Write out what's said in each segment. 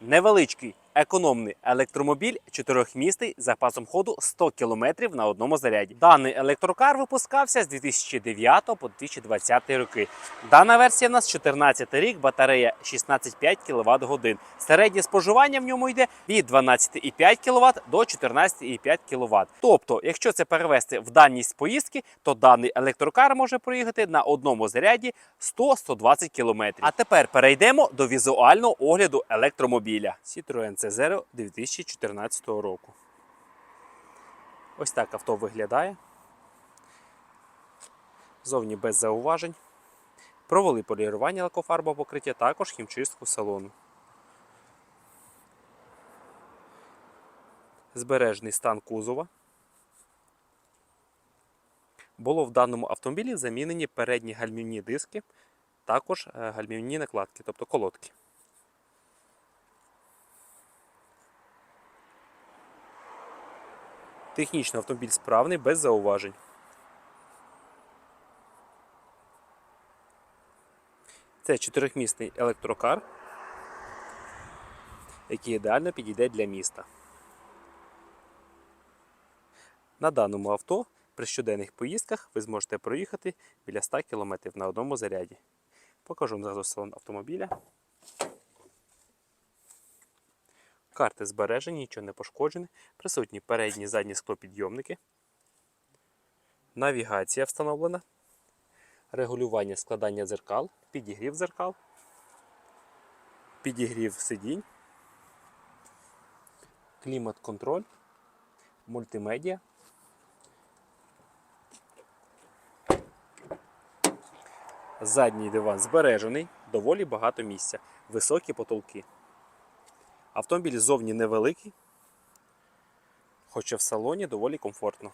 Невеличкий економний електромобіль чотирьохмісний з запасом ходу 100 км на одному заряді. Даний електрокар випускався з 2009 по 2020 роки. Дана версія в нас 14 рік, батарея 16,5 кВт годин. Середнє споживання в ньому йде від 12,5 кВт до 14,5 кВт. Тобто, якщо це перевести в дальність поїздки, то даний електрокар може проїхати на одному заряді 100-120 км. А тепер перейдемо до візуального огляду електромобіля Citroen C0 2014 року. Ось так авто виглядає. Зовні без зауважень. Провели полірування лакофарбового покриття, також хімчистку салону. Збережний стан кузова. Було в даному автомобілі замінені передні гальмівні диски, також е, гальмівні накладки, тобто колодки. Технічно автомобіль справний, без зауважень. Це чотирьохмісний електрокар, який ідеально підійде для міста. На даному авто при щоденних поїздках ви зможете проїхати біля 100 км на одному заряді. Покажу вам зразу салон автомобіля. Карти збережені, нічого не пошкоджене. Присутні передні і задні склопідйомники. Навігація встановлена. Регулювання складання дзеркал, підігрів дзеркал, підігрів сидінь, клімат-контроль, мультимедіа. Задній диван збережений, доволі багато місця, високі потолки. Автомобіль ззовні невеликий, хоча в салоні доволі комфортно.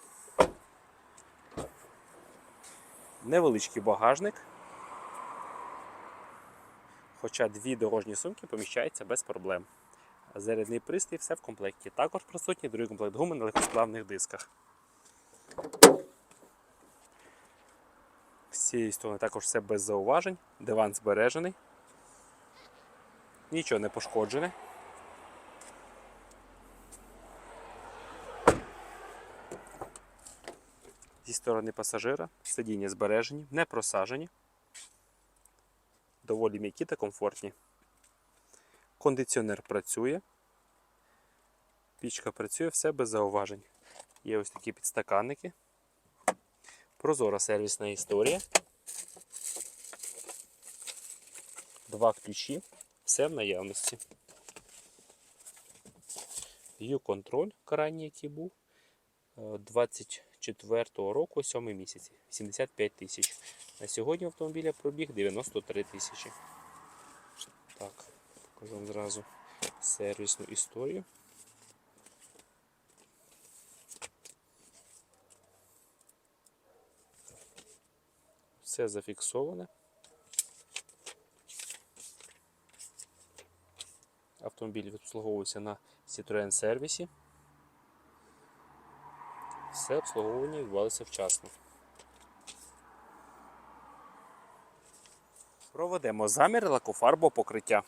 Невеличкий багажник. Хоча дві дорожні сумки поміщаються без проблем. Зарядний пристрій все в комплекті. Також присутній другий комплект гуми на легкосплавних дисках. З цієї сторони також все без зауважень. Диван збережений. Нічого не пошкоджене. Сторони пасажира сидіння збережені, не просажені. Доволі м'які та комфортні. Кондиціонер працює. Пічка працює, все без зауважень. Є ось такі підстаканники. Прозора сервісна історія. Два ключі. Все в наявності. U-контроль крайній, який був. е, 24-го року, 7 місяці, 75 тисяч. На сьогодні автомобіля пробіг 93 тисячі. Так, покажу вам зразу сервісну історію. Все зафіксоване. Автомобіль обслуговується на Citroen сервісі. Все обслуговування відбувалося вчасно. Проведемо замір лакофарбового покриття.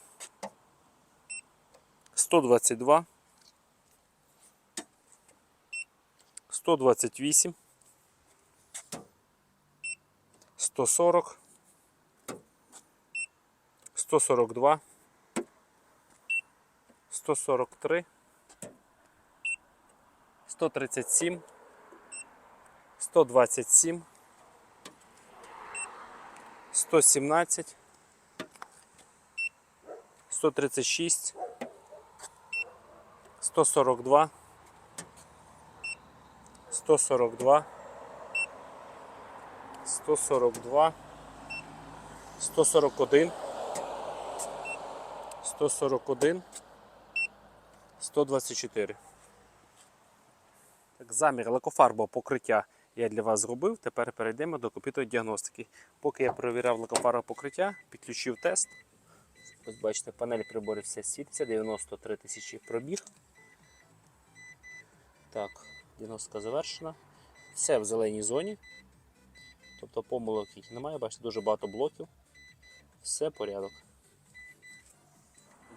122, 128, 140, 142, 143, 137, 127, 117, 136, 142, 142, 142, 141, 141, 124. Так, замір лакофарбового покриття я для вас зробив. Тепер перейдемо до комп'ютерної діагностики. Поки я перевіряв лакофарбове покриття, підключив тест. Ось бачите, панель приборів все світиться, 93 тисячі пробіг. Так, діагностика завершена. Все в зеленій зоні. Тобто помилок їх немає, бачите, дуже багато блоків. Все порядок.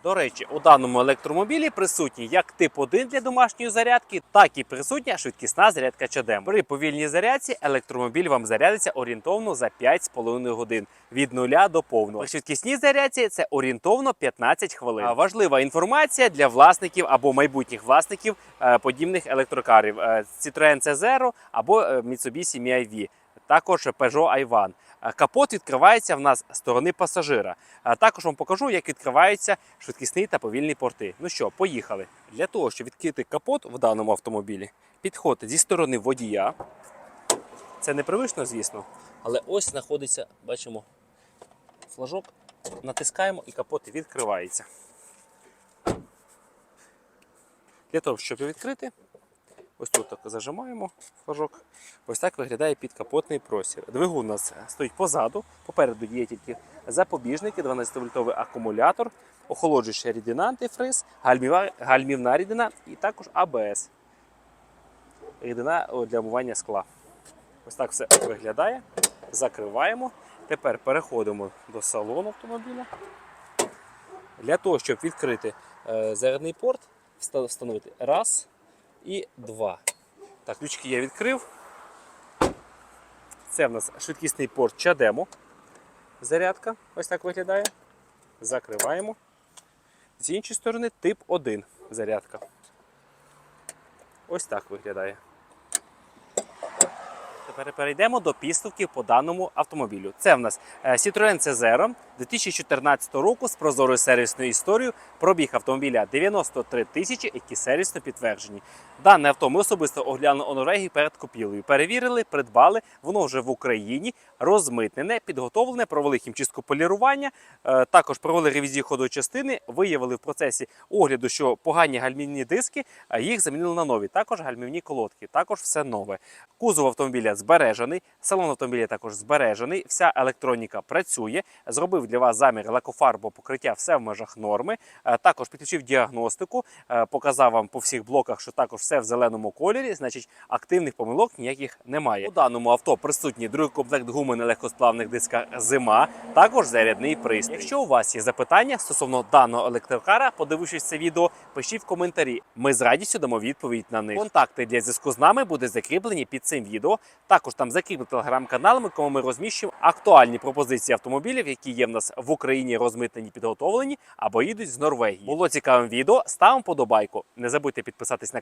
До речі, у даному електромобілі присутній як тип 1 для домашньої зарядки, так і присутня швидкісна зарядка чадем. При повільній зарядці електромобіль вам зарядиться орієнтовно за 5,5 годин від нуля до повного. При швидкісній зарядці це орієнтовно 15 хвилин. Важлива інформація для власників або майбутніх власників е, подібних електрокарів Е, Citroen C0 або е, Mitsubishi Mi-V. Також Peugeot Ayvan. Е, Капот відкривається в нас з сторони пасажира. Також вам покажу, як відкриваються швидкісні та повільні порти. Ну що, поїхали. Для того, щоб відкрити капот в даному автомобілі, підходьте зі сторони водія. Це непривично, звісно, але ось знаходиться, бачимо, флажок. Натискаємо і капот відкривається. Для того, щоб його відкрити, ось тут так зажимаємо флажок. Ось так виглядає підкапотний простір. Двигун у нас стоїть позаду, попереду є тільки запобіжники, 12-вольтовий акумулятор, охолоджуюча рідина антифриз, гальміва, гальмівна рідина і також АБС. Рідина для вмивання скла. Ось так все виглядає. Закриваємо. Тепер переходимо до салону автомобіля. Для того, щоб відкрити е, зарядний порт, вста- встановити раз і два. Так, ключки я відкрив. Це в нас швидкісний порт Чадемо. Зарядка. Ось так виглядає. Закриваємо. З іншої сторони тип 1 зарядка. Ось так виглядає. Тепер перейдемо до підставки по даному автомобілю. Це в нас Citroen C0 2014 року з прозорою сервісною історією. Пробіг автомобіля 93 тисячі, які сервісно підтверджені. Дане авто ми особисто оглянули у перед купівлею. Перевірили, придбали. Воно вже в Україні розмитнене, підготовлене, провели хімчистку полірування. Е, Також провели ревізію ходової частини. Виявили в процесі огляду, що погані гальмівні диски, їх замінили на нові. Також гальмівні колодки. Також все нове. Кузов автомобіля збережений, салон автомобіля також збережений. Вся електроніка працює. Зробив для вас замір лакофарбу покриття все в межах норми. Е, Також підключив діагностику, е, показав вам по всіх блоках, що також в зеленому кольорі. Значить, активних помилок ніяких немає. У даному авто присутній другий комплект гуми на легкосплавних дисках зима. Також зарядний пристрій. Якщо у вас є запитання стосовно даного електрокара, подивившись це відео, пишіть в коментарі. Ми з радістю дамо відповідь на них. Контакти для зв'язку з нами буде закріплені під цим відео. Також там закріплені телеграм-канал, в якому ми розміщуємо актуальні пропозиції автомобілів, які є в нас в Україні розмитнені, підготовлені або їдуть з Норвегії. Було цікавим відео. Ставимо подобайку. Не забудьте підписатись на